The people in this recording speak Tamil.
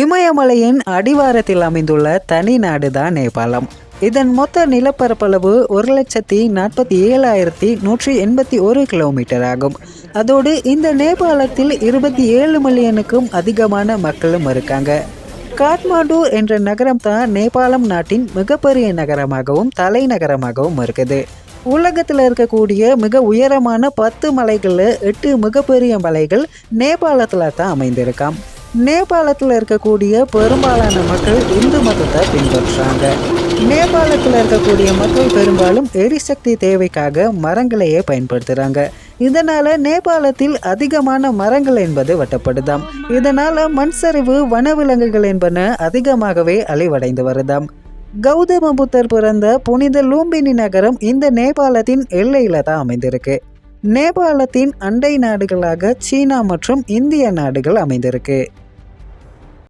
இமயமலையின் அடிவாரத்தில் அமைந்துள்ள தனி நாடு தான் நேபாளம். இதன் மொத்த நிலப்பரப்பளவு ஒரு லட்சத்தி நாற்பத்தி ஏழாயிரத்தி நூற்றி எண்பத்தி ஒரு கிலோமீட்டர் ஆகும். அதோடு இந்த நேபாளத்தில் இருபத்தி ஏழு மில்லியனுக்கும் அதிகமான மக்களும் இருக்காங்க. காட்மாண்டு என்ற நகரம் தான் நேபாளம் நாட்டின் மிகப்பெரிய நகரமாகவும் தலைநகரமாகவும் இருக்குது. உலகத்தில் இருக்கக்கூடிய மிக உயரமான பத்து மலைகளில் எட்டு மிகப்பெரிய மலைகள் நேபாளத்தில் தான் அமைந்திருக்காம். நேபாளத்தில் இருக்கக்கூடிய பெரும்பாலான மக்கள் இந்து மதத்தை பின்பற்றுறாங்க. நேபாளத்தில் இருக்கக்கூடிய மக்கள் பெரும்பாலும் எரிசக்தி தேவைக்காக மரங்களையே பயன்படுத்துகிறாங்க இதனால நேபாளத்தில் அதிகமான மரங்கள் என்பது வெட்டப்படுதாம். இதனால மண் சரிவு வனவிலங்குகள் என்பன அதிகமாகவே அழிவடைந்து வருதாம். கௌதம புத்தர் பிறந்த புனித லூம்பினி நகரம் இந்த நேபாளத்தின் எல்லையில தான் அமைந்திருக்கு. நேபாளத்தின் அண்டை நாடுகளாக சீனா மற்றும் இந்திய நாடுகள் அமைந்திருக்கு.